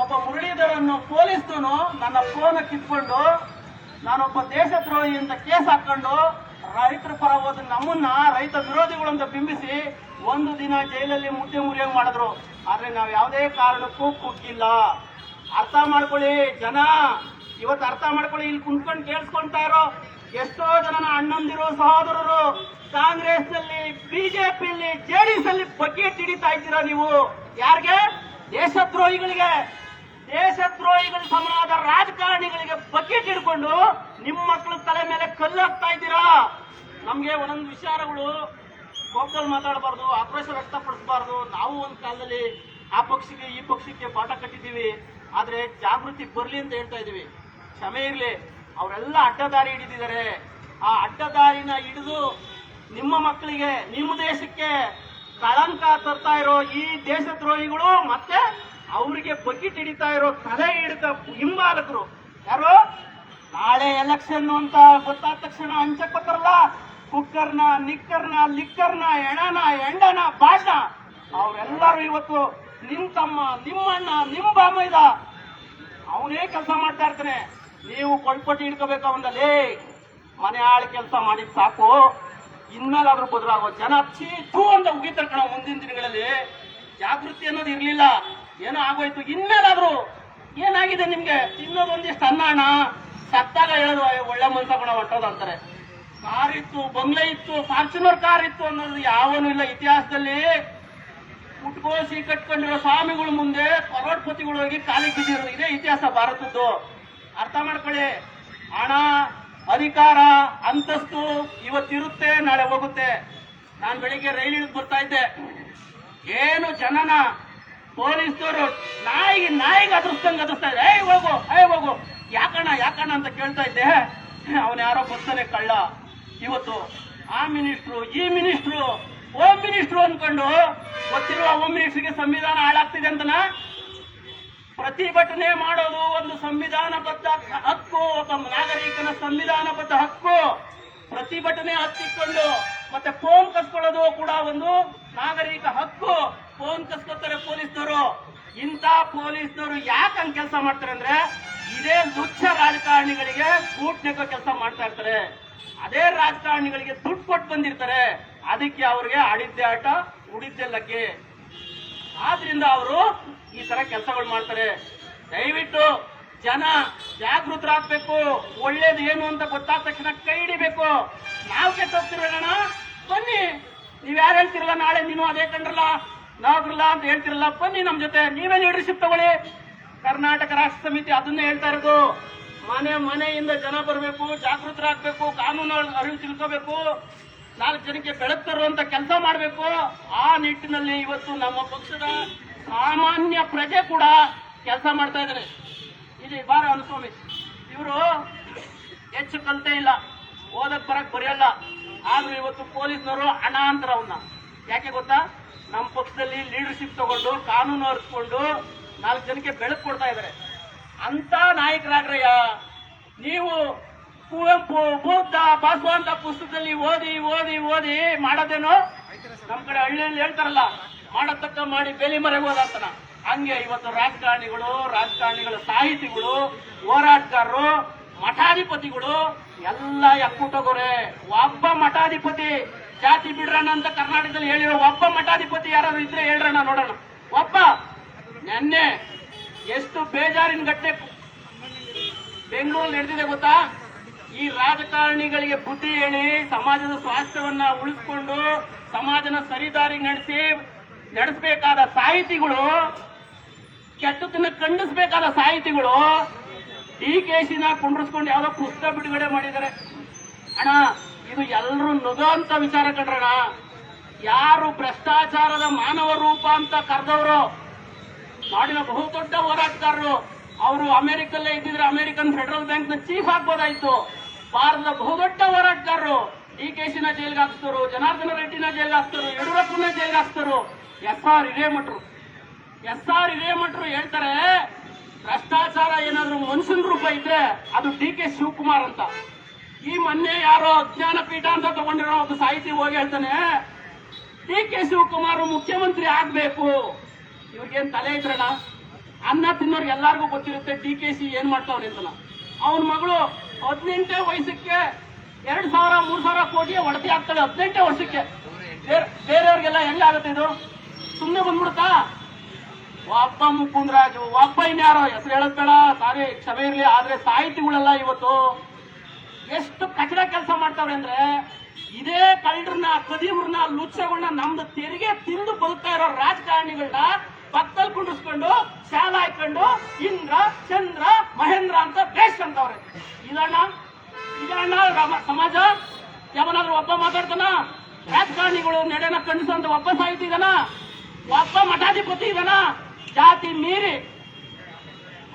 ಒಬ್ಬ ಮುರಳೀಧರನ್ನು ಪೊಲೀಸ್ನವನು ನನ್ನ ಫೋನ್ ಕಿತ್ಕೊಂಡು, ನಾನೊಬ್ಬ ದೇಶದ್ರೋಹಿ ಅಂತ ಕೇಸ್ ಹಾಕೊಂಡು, ರೈತರ ಪರ ಹೋದ ನಮ್ಮನ್ನ ರೈತ ವಿರೋಧಿಗಳು ಅಂತ ಬಿಂಬಿಸಿ ಒಂದು ದಿನ ಜೈಲಲ್ಲಿ ಮುದ್ದೆ ಮುರಿಯಂಗ್ ಮಾಡಿದ್ರು. ಆದ್ರೆ ನಾವು ಯಾವುದೇ ಕಾರಣಕ್ಕೂ ಕುಗ್ಗಿಲ್ಲ. ಅರ್ಥ ಮಾಡ್ಕೊಳ್ಳಿ ಜನ. ಇವತ್ತು ಅರ್ಥ ಮಾಡ್ಕೊಳ್ಳಿ, ಇಲ್ಲಿ ಕುಂತ್ಕೊಂಡು ಕೇಳಿಸ್ಕೊಂತಾ ಇರೋ ಎಷ್ಟೋ ಜನನ ಅಣ್ಣಂದಿರು, ಸಹೋದರರು ಕಾಂಗ್ರೆಸ್ನಲ್ಲಿ ಬಿಜೆಪಿಯಲ್ಲಿ ಜೆಡಿಎಸ್ ಅಲ್ಲಿ ಬಗ್ಗೆ ಹಿಡಿತಾ ಇದ್ದೀರಾ ನೀವು? ಯಾರಿಗೆ? ದೇಶದ್ರೋಹಿಗಳಿಗೆ ದೇಶದ್ರೋಹಿಗಳ ಸಮನಾದ ರಾಜಕಾರಣಿಗಳಿಗೆ ಬಕೆಟ್ ಹಿಡ್ಕೊಂಡು ನಿಮ್ಮ ಮಕ್ಕಳ ತಲೆ ಮೇಲೆ ಕಲ್ಲು ಹಾಕ್ತಾ ಇದ್ದೀರಾ? ನಮ್ಗೆ ಒಂದೊಂದು ವಿಚಾರಗಳು ಕೋಪದಲ್ಲಿ ಮಾತಾಡಬಾರ್ದು, ಆಕ್ರೋಶ ವ್ಯಕ್ತಪಡಿಸಬಾರ್ದು. ನಾವು ಒಂದು ಕಾಲದಲ್ಲಿ ಆ ಪಕ್ಷಕ್ಕೆ ಈ ಪಕ್ಷಕ್ಕೆ ಪಾಠ ಕಟ್ಟಿದ್ದೀವಿ. ಆದ್ರೆ ಜಾಗೃತಿ ಬರ್ಲಿ ಅಂತ ಹೇಳ್ತಾ ಇದೀವಿ ಕ್ಷಮೆ ಇರ್ಲಿ, ಅವರೆಲ್ಲ ಅಡ್ಡದಾರಿ ಹಿಡಿದಿದ್ದಾರೆ. ಆ ಅಡ್ಡದಾರಿನ ಹಿಡಿದು ನಿಮ್ಮ ಮಕ್ಕಳಿಗೆ, ನಿಮ್ಮ ದೇಶಕ್ಕೆ ಕಳಂಕ ತರ್ತಾ ಇರೋ ಈ ದೇಶದ್ರೋಹಿಗಳು ಮತ್ತೆ ಅವರಿಗೆ ಬಕೆಟ್ ಹಿಡಿತಾ ಇರೋ ತಲೆ ಹಿಡಿತ ಹಿಂಬಾಲಕರು. ಯಾರು? ನಾಳೆ ಎಲೆಕ್ಷನ್ ಅಂತ ಗೊತ್ತಾದ ತಕ್ಷಣ ಹಂಚಕ್ ಬರ್ತಾರಲ್ಲ ಕುಕ್ಕರ್ನ, ನಿಕ್ಕರ್ನ, ಲಿಕ್ಕರ್ನ, ಎಣನ, ಎಂಡನ ಬಾಷ ಅವರೆಲ್ಲರೂ ಇವತ್ತು ನಿಮ್ ತಮ್ಮ, ನಿಮ್ಮಣ್ಣ ನಿಮ್ ಬಾಮೈದ ಅವನೇ ಕೆಲಸ ಮಾಡ್ತಾ ಇರ್ತಾನೆ. ನೀವು ಕೊಳ್ಪಟ್ಟಿ ಹಿಡ್ಕೋಬೇಕು ಅವನಲ್ಲಿ ಮನೆ ಆಳು ಕೆಲಸ ಮಾಡಿದ್ ಸಾಕು. ಇನ್ಮೇಲಾದ್ರೂ ಬದಲಾಗೋ ಜನ ಥೂ ಅಂತ ಉಗಿತಾರೆ ಕಣ ಮುಂದಿನ ದಿನಗಳಲ್ಲಿ. ಜಾಗೃತಿ ಅನ್ನೋದು ಇರ್ಲಿಲ್ಲ. ಏನೋ ಆಗೋಯ್ತು ಇನ್ಮೇಲಾದ್ರೂ ಏನಾಗಿದೆ ನಿಮ್ಗೆ? ತಿನ್ನೋದೊಂದಿಷ್ಟು ಅನ್ನ ಅಣ್ಣ. ಸತ್ತಾಗ ಹೇಳೋದು "ಏ, ಒಳ್ಳೆ ಮನ್ಸ ಗುಣ ಹೊಟ್ಟೋದು ಅಂತಾರೆ. ಕಾರ್ ಇತ್ತು ಬಂಗ್ಲೆ ಇತ್ತು ಫಾರ್ಚುನರ್ ಕಾರ್ ಇತ್ತು ಅನ್ನೋದು ಯಾವನು ಇಲ್ಲ ಇತಿಹಾಸದಲ್ಲಿ. ಮುಟ್ಕೋಸಿ ಕಟ್ಕೊಂಡಿರೋ ಸ್ವಾಮಿಗಳು ಮುಂದೆ ಕರೋಡ್ಪತಿಗಳು ಹೋಗಿ ಕಾಲಿಗೆ ಬಿದ್ದಿರೋದು. ಇದೇ ಇತಿಹಾಸ ಭಾರತದ್ದು. ಅರ್ಥ ಮಾಡ್ಕೊಳ್ಳಿ. ಹಣ ಅಧಿಕಾರ ಅಂತಸ್ತು ಇವತ್ತಿರುತ್ತೆ ನಾಳೆ ಹೋಗುತ್ತೆ. ನಾನು ಬೆಳಿಗ್ಗೆ ರೈಲ್ ಇಳಿದು ಬರ್ತಾ ಇದ್ದೆ. ಏನು ಜನನ? ಪೊಲೀಸ್ನವರು ನಾಯಿಗೆ ನಾಯಿಗೆ ಅದ್ರಸ್ತಂಗೆ ಅದರ್ಸ್ತಾ ಇದ್ದೆ ಏಯ್, ಹೋಗು ಏಯ್, ಹೋಗು. ಯಾಕಣ್ಣ ಯಾಕಣ್ಣ ಅಂತ ಕೇಳ್ತಾ ಇದ್ದೆ. ಅವನ ಯಾರೋ ಬರ್ತಾನೆ ಕಳ್ಳ. ಇವತ್ತು ಆ ಮಿನಿಸ್ಟ್ರು, ಈ ಮಿನಿಸ್ಟ್ರು ಹೋಮ್ ಮಿನಿಸ್ಟ್ರು ಅನ್ಕೊಂಡು ಗೊತ್ತಿರುವ ಹೋಮ್ ಮಿನಿಸ್ಟ್ರಿಗೆ ಸಂವಿಧಾನ ಹಾಳಾಗ್ತಿದೆ ಅಂತನ? ಪ್ರತಿಭಟನೆ ಮಾಡೋದು ಒಂದು ಸಂವಿಧಾನಬದ್ಧ ಹಕ್ಕು. ಒಬ್ಬ ನಾಗರಿಕನ ಸಂವಿಧಾನಬದ್ಧ ಹಕ್ಕು. ಪ್ರತಿಭಟನೆ ಹತ್ತಿಕೊಂಡು ಮತ್ತೆ ಫೋನ್ ಕಸ್ಕೊಳ್ಳೋದು ಕೂಡ ಒಂದು ನಾಗರಿಕ ಹಕ್ಕು ಫೋನ್ ಕಸ್ಕೋತಾರೆ ಪೊಲೀಸ್ನವರು. ಇಂಥ ಪೊಲೀಸ್ನವರು ಯಾಕೆ ಕೆಲಸ ಮಾಡ್ತಾರೆ ಅಂದ್ರೆ ಇದೇ ಲುಚ್ಛ ರಾಜಕಾರಣಿಗಳಿಗೆ ಗೂಟ್ ನೆಕ್ಕೋ ಕೆಲಸ ಮಾಡ್ತಾ ಇರ್ತಾರೆ. ಅದೇ ರಾಜಕಾರಣಿಗಳಿಗೆ ದುಡ್ಡು ಕೊಟ್ಟು ಬಂದಿರ್ತಾರೆ. ಅದಕ್ಕೆ ಅವ್ರಿಗೆ ಆಡಿದ್ದೆ ಆಟ ಉಳಿದ್ದೆ ಲಗ್ಗೆ. ಆದ್ರಿಂದ ಅವರು ಈ ತರ ಕೆಲಸಗಳು ಮಾಡ್ತಾರೆ. ದಯವಿಟ್ಟು ಜನ ಜಾಗೃತರಾಗ್ಬೇಕು. ಒಳ್ಳೇದು ಏನು ಅಂತ ಗೊತ್ತಾದ ತಕ್ಷಣ ಕೈ ಹಿಡಿಬೇಕು. ನಾವು ಕೆಟ್ಟ ಬನ್ನಿ. ನೀವ್ ಯಾರು ಹೇಳ್ತಿರಲ್ಲ ನಾಳೆ ನೀನು ಅದೇ ಕಂಡ್ರಲ್ಲ, ನಾವ್ರಲ್ಲ ಅಂತ ಹೇಳ್ತಿರಲ್ಲ ಬನ್ನಿ ನಮ್ ಜೊತೆ. ನೀವೇ ಲೀಡರ್ಶಿಪ್ ತಗೊಳ್ಳಿ. ಕರ್ನಾಟಕ ರಾಷ್ಟ್ರ ಸಮಿತಿ ಅದನ್ನೇ ಹೇಳ್ತಾ ಇರೋದು. ಮನೆ ಮನೆಯಿಂದ ಜನ ಬರಬೇಕು, ಜಾಗೃತರಾಗಬೇಕು, ಕಾನೂನು ಅರಿವು ತಿಳ್ಕೋಬೇಕು. ನಾಲ್ಕು ಜನಕ್ಕೆ ಬೆಳಕು ತರುವಂತ ಕೆಲಸ ಮಾಡಬೇಕು. ಆ ನಿಟ್ಟಿನಲ್ಲಿ ಇವತ್ತು ನಮ್ಮ ಪಕ್ಷದ ಸಾಮಾನ್ಯ ಪ್ರಜೆ ಕೂಡ ಕೆಲಸ ಮಾಡ್ತಾ ಇದ್ದಾರೆ ಇದು ಬಾರ ಅನುಸ್ವಾಮಿ. ಇವರು ಹೆಚ್ಚು ಕಲಿತೇ ಇಲ್ಲ. ಓದಕ್ ಬರಕ್ ಬರೆಯಲ್ಲ. ಆದ್ರೂ ಇವತ್ತು ಪೊಲೀಸ್ನವರು ಅವನ್ನ ಯಾಕೆ ಗೊತ್ತಾ? ನಮ್ಮ ಪಕ್ಷದಲ್ಲಿ ಲೀಡರ್ಶಿಪ್ ತಗೊಂಡು, ಕಾನೂನು ಅರಿಸ್ಕೊಂಡು ನಾಲ್ಕು ಜನಕ್ಕೆ ಬೆಳಕು ಕೊಡ್ತಾ ಇದ್ದಾರೆ ಅಂತ ನಾಯಕರಾಗ್ರಯ್ಯ. ನೀವು ಕುವೆಂಪು ಬೂತ ಪಾಸ್ವಾಂತ ಪುಸ್ತಕದಲ್ಲಿ ಓದಿ ಓದಿ ಓದಿ ಮಾಡೋದೇನು? ನಮ್ ಕಡೆ ಹಳ್ಳಿಯಲ್ಲಿ ಹೇಳ್ತಾರಲ್ಲ, ಮಾಡತಕ್ಕ ಮಾಡಿ ಬೇಲಿ ಮರೆಗೆ ಹೋದಂತನ ಹಂಗೆ ಇವತ್ತು ರಾಜಕಾರಣಿಗಳು, ರಾಜಕಾರಣಿಗಳ ಸಾಹಿತಿಗಳು, ಹೋರಾಟಗಾರರು ಮಠಾಧಿಪತಿಗಳು, ಎಲ್ಲ ಎಕ್ಕುಟಗೋರೆ ಒಬ್ಬ ಮಠಾಧಿಪತಿ, ಜಾತಿ ಬಿಡ್ರಣ್ಣ ಅಂತ ಕರ್ನಾಟಕದಲ್ಲಿ ಹೇಳಿರೋ ಒಬ್ಬ ಮಠಾಧಿಪತಿ ಯಾರಾದ್ರೂ ಇದ್ರೆ ಹೇಳ್ರಣ್ಣ ನೋಡೋಣ. ಒಬ್ಬ, ನೆನ್ನೆ ಎಷ್ಟು ಬೇಜಾರಿನ ಗಟ್ಟೆ ಬೆಂಗಳೂರಲ್ಲಿ ನಡೆದಿದೆ ಗೊತ್ತಾ? ಈ ರಾಜಕಾರಣಿಗಳಿಗೆ ಬುದ್ಧಿ ಹೇಳಿ ಸಮಾಜದ ಸ್ವಾಸ್ಥ್ಯವನ್ನ ಉಳಿಸ್ಕೊಂಡು ಸಮಾಜನ ಸರಿದಾರಿ ನಡೆಸಿ, ನಡೆಸಬೇಕಾದ ಸಾಹಿತಿಗಳು ಕೆಟ್ಟದನ್ನ ಖಂಡಿಸಬೇಕಾದ ಸಾಹಿತಿಗಳು ಡಿ ಕೆ ಶಿನ ಕುಂಡ್ರಿಸ್ಕೊಂಡು ಯಾವ್ದೋ ಪುಸ್ತಕ ಬಿಡುಗಡೆ ಮಾಡಿದ್ದಾರೆ. ಅಣ್ಣ, ಇದು ಎಲ್ಲರೂ ನುಗಂತ ವಿಚಾರ ಕಂಡ್ರಣ ಯಾರು ಭ್ರಷ್ಟಾಚಾರದ ಮಾನವ ರೂಪ ಅಂತ ಕರೆದವರು? ನಾಡಿನ ಬಹುದೊಡ್ಡ ಹೋರಾಟಗಾರರು. ಅವರು ಅಮೆರಿಕಲ್ಲೇ ಇದ್ದಿದ್ರೆ ಅಮೆರಿಕನ್ ಫೆಡರಲ್ ಬ್ಯಾಂಕ್ನ ಚೀಫ್ ಆಗ್ಬೋದಾಯ್ತು. ಭಾರತದ ಬಹುದೊಡ್ಡ ಹೋರಾಟಗಾರರು. ಡಿ ಕೆ ಶಿನ ಜೈಲ್ಗೆ ಹಾಕ್ತಾರು ಜನಾರ್ದನ ರೆಡ್ಡಿನ ಜೈಲ್ಗೆ ಹಾಕ್ತಾರು ಯಡಿಯೂರಪ್ಪನ ಜೈಲ್ಗೆ ಹಾಕ್ತಾರು ಎಸ್ ಆರ್ ಹಿರೇಮಠರು. ಎಸ್ ಆರ್ ಹಿರೇಮಠರು ಹೇಳ್ತಾರೆ ಭ್ರಷ್ಟಾಚಾರ ಏನಾದ್ರೂ ಮನುಷ್ಯನ ರೂಪ ಇದ್ರೆ ಅದು ಡಿ ಕೆ ಶಿವಕುಮಾರ್ ಅಂತ. ಈ ಮೊನ್ನೆ ಯಾರೋ ಅಜ್ಞಾನ ಪೀಠ ಅಂತ ತಗೊಂಡಿರೋ ಒಬ್ಬ ಸಾಹಿತಿ ಹೋಗಿ ಹೇಳ್ತಾನೆ, ಡಿ ಕೆ ಶಿವಕುಮಾರ್ ಮುಖ್ಯಮಂತ್ರಿ ಆಗ್ಬೇಕು. ಇವ್ರಿಗೇನ್ ತಲೆ ಇದ್ರಣ ಅನ್ನ ತಿನ್ನೋರ್ಗೆ ಎಲ್ಲಾರ್ಗೂ ಗೊತ್ತಿರುತ್ತೆ ಡಿ ಕೆ ಸಿ ಏನ್ ಮಾಡ್ತಾವ್ರಿ ಅಂತಲ್ಲ ಅವನ ಮಗಳು ಹದಿನೆಂಟೇ ವಯಸ್ಸಕ್ಕೆ ಎರಡ್ ಸಾವಿರ, ಮೂರ್ ಸಾವಿರ ಕೋಟಿ ಒಡತಿ ಆಗ್ತಾಳೆ ಹದಿನೆಂಟೇ ವರ್ಷಕ್ಕೆ. ಬೇರೆ- ಬೇರೆಯವ್ರಿಗೆಲ್ಲ ಹೆಂಗಾಗುತ್ತೆ ಇದು? ಸುಮ್ಮನೆ ಬಂದ್ಬಿಡುತ್ತಾ? ಒಬ್ಬ ಮುಕುಂದ್ರಾಜು ಒಬ್ಬ ಇನ್ಯಾರೋ ಹೆಸರು ಬೇಡ ಸಾರಿ, ಕ್ಷಮೆ ಇರಲಿ, ಆದ್ರೆ ಸಾಹಿತಿಗಳೆಲ್ಲ ಇವತ್ತು ಎಷ್ಟು ಕಚಡ ಕೆಲಸ ಮಾಡ್ತಾವ್ರೆ ಅಂದ್ರೆ ಇದೇ ಕಳ್ಳರನ್ನ ಕದೀವ್ರನ್ನ ಲುಚ್ಚಗಳನ್ನ ನಮ್ದು ತೆರಿಗೆ ತಿಂದು ಬದುಕ್ತಾ ಇರೋ ರಾಜಕಾರಣಿಗಳನ್ನ ಪಕ್ಕದಲ್ಲಿ ಕುಂಡಿಸ್ಕೊಂಡು ಶಾಲ ಹಾಕೊಂಡು, ಇಂದ್ರ, ಚಂದ್ರ, ಮಹೇಂದ್ರ ಅಂತ ಬೇಸ್ಟ್ ಅಂತವ್ರೆ. ಇದಣ್ಣ ಇದಣ್ಣ ಸಮಾಜ, ಯಾವನಾದ್ರೂ ಒಬ್ಬ ಮಾತಾಡ್ತಾನ? ರಾಜಕಾರಣಿಗಳು ನಡೆನ ಖಂಡಿಸುವಂತ ಒಬ್ಬ ಸಾಹಿತಿ ಇದನ? ಒಬ್ಬ ಮಠಾಧಿಪತಿ ಇದನ? ಜಾತಿ ಮೀರಿ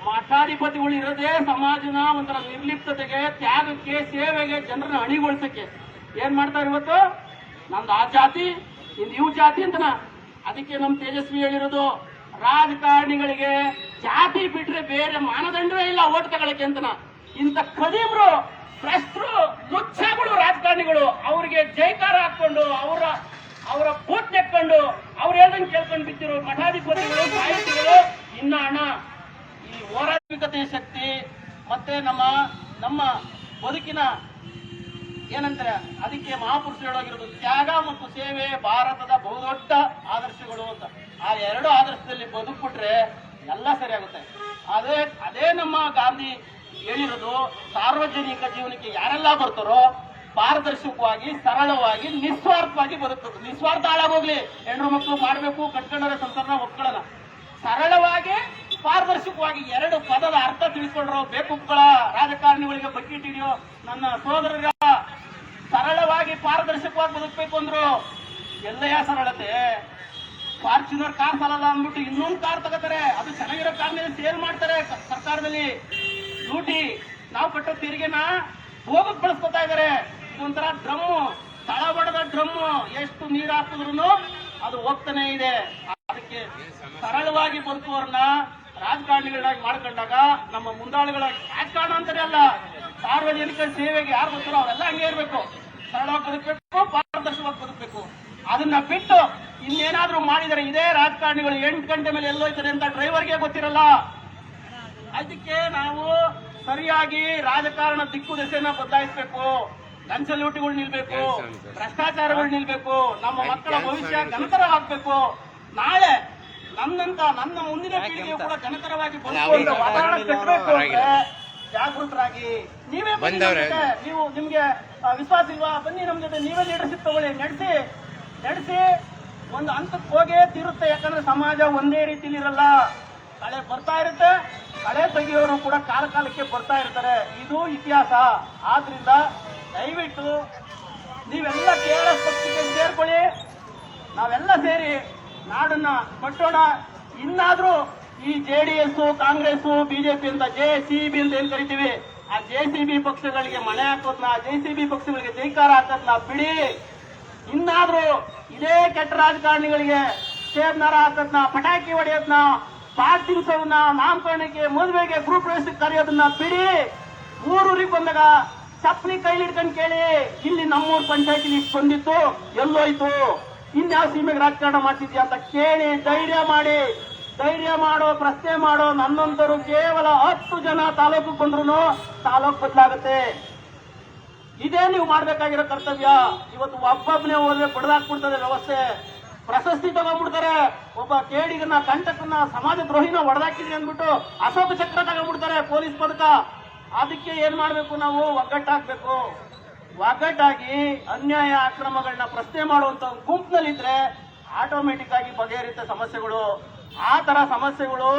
ಮಠಾಧಿಪತಿಗಳು ಇರೋದೇ ಸಮಾಜನ ಒಂಥರ ನಿರ್ಲಿಪ್ತತೆಗೆ ತ್ಯಾಗಕ್ಕೆ ಸೇವೆಗೆ ಜನರನ್ನ ಅಣಿಗೊಳಿಸಕ್ಕೆ ಏನ್ ಮಾಡ್ತಾರೆ ಇವತ್ತು? ನಮ್ದು ಆ ಜಾತಿ ಇಂದು ಇವ್ ಜಾತಿ ಅಂತನ. ಅದಕ್ಕೆ ನಮ್ ತೇಜಸ್ವಿ ಹೇಳಿರೋದು, ರಾಜಕಾರಣಿಗಳಿಗೆ ಜಾತಿ ಬಿಟ್ರೆ ಬೇರೆ ಮಾನದಂಡವೇ ಇಲ್ಲ ಓಟ್ ತಗೊಳಕ್ಕೆ ಅಂತನ. ಇಂಥ ಕದೀಮ್ರು ಭ್ರಷ್ಟರು ಮುಚ್ಚಗಳು ರಾಜಕಾರಣಿಗಳು, ಅವ್ರಿಗೆ ಜೈಕಾರ ಹಾಕೊಂಡು ಅವರ ಅವರ ಕೂತ್ ನೆಕ್ಕೊಂಡು ಅವ್ರು ಹೇಳ್ದಂಗೆ ಕೇಳ್ಕೊಂಡು ಬಿದ್ದಿರೋ ಮಠಾಧಿಪತಿಗಳು, ಸಾಹಿತಿಗಳು, ಇನ್ನ ಹಣ ಈ ಹೋರಾಟವಿಕತೆ ಶಕ್ತಿ ಮತ್ತೆ ನಮ್ಮ ನಮ್ಮ ಬದುಕಿನ ಏನಂತಾರೆ ಅದಕ್ಕೆ ಮಹಾಪುರುಷ ಹೇಳೋಗಿರೋದು ತ್ಯಾಗ ಮತ್ತು ಸೇವೆ ಭಾರತದ ಬಹುದೊಡ್ಡ ಆದರ್ಶಗಳು ಅಂತ. ಆ ಎರಡು ಆದರ್ಶದಲ್ಲಿ ಬದುಕ್ಬಿಟ್ರೆ ಎಲ್ಲ ಸರಿಯಾಗುತ್ತೆ. ಅದೇ ಅದೇ ನಮ್ಮ ಗಾಂಧಿ ಹೇಳಿರೋದು ಸಾರ್ವಜನಿಕ ಜೀವನಕ್ಕೆ ಯಾರೆಲ್ಲ ಬರ್ತಾರೋ ಪಾರದರ್ಶಕವಾಗಿ, ಸರಳವಾಗಿ, ನಿಸ್ವಾರ್ಥವಾಗಿ ಬದುಕಬೇಕು. ನಿಸ್ವಾರ್ಥ ಹಾಳಾಗೋಗ್ಲಿ. ಹೆಣ್ಣು ಮಕ್ಕಳು ಮಾಡಬೇಕು, ಕಟ್ಕೊಂಡರೆ ಸಂಸಾರನ ಒಪ್ಕೊಳ್ಳಲ್ಲ. ಸರಳವಾಗಿ, ಪಾರದರ್ಶಕವಾಗಿ ಎರಡು ಪದದ ಅರ್ಥ ತಿಳ್ಕೊಂಡ್ರು. ಬೇಕುಗಳ ರಾಜಕಾರಣಿಗಳಿಗೆ ಬಕೆಟ್ ಹಿಡಿಯೋ ನನ್ನ ಸೋದರರ ಸರಳವಾಗಿ, ಪಾರದರ್ಶಕವಾಗಿ ಬದುಕಬೇಕು ಅಂದ್ರು. ಯಾ ಸರಳತೆ? ಫಾರ್ಚುನರ್ ಕಾರ್ ಸಾಲಲ್ಲ ಅಂದ್ಬಿಟ್ಟು ಇನ್ನೊಂದು ಕಾರ್ ತಗೋತಾರೆ. ಅದು ಚೆನ್ನಾಗಿರೋ ಕಾರ್ ಮೇಲೆ ಸೇಲ್ ಮಾಡ್ತಾರೆ ಸರ್ಕಾರದಲ್ಲಿ. ಲೂಟಿ, ನಾವು ಕಟ್ಟೋ ತೆರಿಗೆನ ಹೋಗಕ್ ಬಳಸ್ಕೊತಾ ಇದಾರೆ. ಇದೊಂಥರ ಡ್ರಮ್ಮು ತಳ ಬಡದ ಡ್ರಮ್ಮು, ಎಷ್ಟು ನೀರು ಹಾಕಿದ್ರು ಅದು ಹೋಗ್ತಾನೆ ಇದೆ. ಅದಕ್ಕೆ ಸರಳವಾಗಿ ಬದುಕುವವ್ರನ್ನ ರಾಜಕಾರಣಿಗಳಾಗಿ ಮಾಡ್ಕೊಂಡಾಗ ನಮ್ಮ ಮುಂದಾಳುಗಳ ರಾಜಕಾರಣ ಅಂತಾರೆ ಅಲ್ಲ, ಸಾರ್ವಜನಿಕ ಸೇವೆಗೆ ಯಾರು ಬರ್ತಾರೋ ಅವರೆಲ್ಲ ಹಂಗೆ ಇರಬೇಕು. ಸರಳವಾಗಿ ಬದುಕಬೇಕು, ಪಾರದರ್ಶಕವಾಗಿ ಬದುಕಬೇಕು. ಅದನ್ನ ಬಿಟ್ಟು ಇನ್ನೇನಾದ್ರೂ ಮಾಡಿದರೆ ಇದೇ ರಾಜಕಾರಣಿಗಳು ಎಂಟು ಗಂಟೆ ಮೇಲೆ ಎಲ್ಲೋಯ್ತಾರೆ ಅಂತ ಡ್ರೈವರ್ಗೆ ಗೊತ್ತಿರಲ್ಲ. ಅದಕ್ಕೆ ನಾವು ಸರಿಯಾಗಿ ರಾಜಕಾರಣ ದಿಕ್ಕು ದೆಸೆನ ಬದಲಾಯಿಸಬೇಕು. ಲಂಚ ಲೂಟಿಗಳು ನಿಲ್ಬೇಕು ಭ್ರಷ್ಟಾಚಾರಗಳು ನಿಲ್ಬೇಕು ನಮ್ಮ ಮಕ್ಕಳ ಭವಿಷ್ಯ ಆಗ್ಬೇಕು ನಾಳೆ ನನ್ನಂತ ನನ್ನ ಮುಂದಿನ ಪೀಳಿಗೆ ಕೂಡ ಘನತರವಾಗಿ ಬದುಕುವಂತ ವಾತಾವರಣ ಕಟ್ಟಬೇಕು ಅಂದ್ರೆ ಜಾಗೃತರಾಗಿ. ನೀವೇ ನೀವು ನಿಮ್ಗೆ ವಿಶ್ವಾಸ ಇಲ್ವಾ? ಬನ್ನಿ ನಮ್ ಜೊತೆ. ನೀವೇ ಲೀಡರ್ಶಿಪ್ ತಗೊಳ್ಳಿ. ನಡೆಸಿ. ನಡೆಸಿ. ಒಂದು ಹಂತಕ್ಕೆ ಹೋಗೇ ತೀರುತ್ತೆ. ಯಾಕಂದ್ರೆ ಸಮಾಜ ಒಂದೇ ರೀತಿಲಿ ಇರಲ್ಲ. ಕಳೆ ಬರ್ತಾ ಇರುತ್ತೆ. ಕಳೆ ತೆಗೆಯೋರು ಕೂಡ ಕಾಲ ಕಾಲಕ್ಕೆ ಬರ್ತಾ ಇರ್ತಾರೆ. ಇದು ಇತಿಹಾಸ. ಆದ್ರಿಂದ ದಯವಿಟ್ಟು ನೀವೆಲ್ಲ ಕೆ ಆರ್ ಎಸ್ ಪಕ್ಷಕ್ಕೆ ಸೇರ್ಕೊಳ್ಳಿ. ನಾವೆಲ್ಲ ಸೇರಿ ನಾಡನ್ನ ಕಟ್ಟೋಣ. ಇನ್ನಾದ್ರೂ ಈ J D S, Congress BJP ಅಂತ ಜೆ ಸಿ ಬಿ ಅಂತ ಏನ್ ಕರಿತೀವಿ, ಆ ಜೆ ಸಿ ಬಿ ಪಕ್ಷಗಳಿಗೆ ಮನೆ ಹಾಕೋದ್ನ, ಜೆ ಸಿ ಬಿ ಪಕ್ಷಗಳಿಗೆ ಜೈಕಾರ ಹಾಕೋದ್ನ ಬಿಡಿ. ಇನ್ನಾದ್ರೂ ಇದೇ ಕೆಟ್ಟ ರಾಜಕಾರಣಿಗಳಿಗೆ ಸೇರ್ನಾರ ಹಾಕೋದ್ನ, ಪಟಾಕಿ ಹೊಡೆಯೋದ್ನ ತಿನ್ಸೋದನ್ನ ನಾಮಕರಣಕ್ಕೆ ಮದುವೆಗೆ ಗ್ರೂಪ್ ಪ್ರವೇಶಕ್ಕೆ ಕರೆಯೋದನ್ನ ಬಿಡಿ ಊರೂರಿಗೆ ಬಂದಾಗ ಚಪ್ಪಲಿ ಕೈಲಿ ಹಿಡ್ಕೊಂಡು ಕೇಳಿ, ಇಲ್ಲಿ ನಮ್ಮೂರ್ ಪಂಚಾಯತಿಲಿ ಬಂದಿತ್ತು, ಎಲ್ಲೋಯ್ತು. ಇನ್ಯಾವ ಸೀಮೆಗೆ ರಾಜಕಾರಣ ಮಾಡ್ತಿದ್ಯಾ ಅಂತ ಕೇಳಿ, ಧೈರ್ಯ ಮಾಡಿ. ಧೈರ್ಯ ಮಾಡೋ, ಪ್ರಶ್ನೆ ಮಾಡೋ ನನ್ನಂತರು ಕೇವಲ ಹತ್ತು ಜನ ತಾಲೂಕು ಬಂದ್ರು ತಾಲೂಕು ಬದಲಾಗುತ್ತೆ. ಇದೇ ನೀವು ಮಾಡ್ಬೇಕಾಗಿರೋ ಕರ್ತವ್ಯ. ಇವತ್ತು ಒಬ್ಬೊಬ್ಬನೇ ಹೋದ್ರೆ ಬಡದಾಕ್ಬಿಡ್ತದೆ ವ್ಯವಸ್ಥೆ. ಪ್ರಶಸ್ತಿ ತಗೊಂಡ್ಬಿಡ್ತಾರೆ. ಒಬ್ಬ ಕೇಡಿಗನ್ನ, ಕಂಟಕನ್ನ, ಸಮಾಜ ದ್ರೋಹಿನ ಹೊಡೆದಾಕಿದ್ರಿ ಅಂದ್ಬಿಟ್ಟು ಅಶೋಕ ಚಕ್ರ ತಗೊಂಡ್ಬಿಡ್ತಾರೆ ಪೊಲೀಸ್ ಪದಕ. ಅದಕ್ಕೆ ಏನ್ ಮಾಡ್ಬೇಕು ನಾವು? ಒಗ್ಗಟ್ಟಾಗ್ಬೇಕು ಒಗ್ಗಟ್ಟಾಗಿ ಅನ್ಯಾಯ ಅಕ್ರಮಗಳನ್ನ ಪ್ರಶ್ನೆ ಮಾಡುವಂತ ಗುಂಪಿನಲ್ಲಿದ್ರೆ ಆಟೋಮೆಟಿಕ್ ಆಗಿ ಬಗೆಹರಿಯುತ್ತೆ ಸಮಸ್ಯೆಗಳು. ಆ ತರ ಸಮಸ್ಯೆಗಳು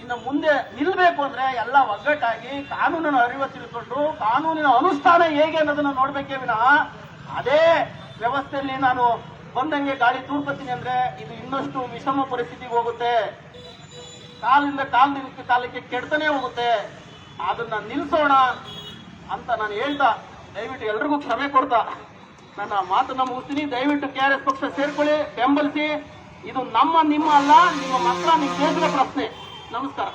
ಇನ್ನು ಮುಂದೆ ನಿಲ್ಬೇಕು ಅಂದ್ರೆ ಎಲ್ಲ ಒಗ್ಗಟ್ಟಾಗಿ ಕಾನೂನನ್ನು ಅರಿವು ತಿಳ್ಕೊಂಡು ಕಾನೂನಿನ ಅನುಷ್ಠಾನ ಹೇಗೆ ಅನ್ನೋದನ್ನ ನೋಡ್ಬೇಕೇ ವಿನಃ ಅದೇ ವ್ಯವಸ್ಥೆಯಲ್ಲಿ ನಾನು ಬಂದಂಗೆ ಗಾಳಿ ತೂರ್ಕೋತೀನಿ ಅಂದ್ರೆ ಇದು ಇನ್ನಷ್ಟು ವಿಷಮ ಪರಿಸ್ಥಿತಿಗೆ ಹೋಗುತ್ತೆ. ಕಾಲಿಂದ ಕಾಲದಿಂದ ಕಾಲಕ್ಕೆ ಕೆಡ್ತಾನೆ ಹೋಗುತ್ತೆ. ಅದನ್ನ ನಿಲ್ಸೋಣ ಅಂತ ನಾನು ಹೇಳ್ತಾ, ದಯವಿಟ್ಟು ಎಲ್ರಿಗೂ ಕ್ಷಮೆ ಕೊಡ್ತಾ ನನ್ನ ಮಾತನ್ನ ಮುಗಿಸ್ತೀನಿ. ದಯವಿಟ್ಟು ಕೆ ಆರ್ ಪಕ್ಷ ಸೇರ್ಕೊಳ್ಳಿ, ಬೆಂಬಲಿಸಿ. ಇದು ನಮ್ಮ ನಿಮ್ಮ ಅಲ್ಲ, ನಿಮ್ಮ ಮಕ್ಕಳ, ನಿಮ್ಮ ದೇಶದ ಪ್ರಶ್ನೆ. ನಮಸ್ಕಾರ.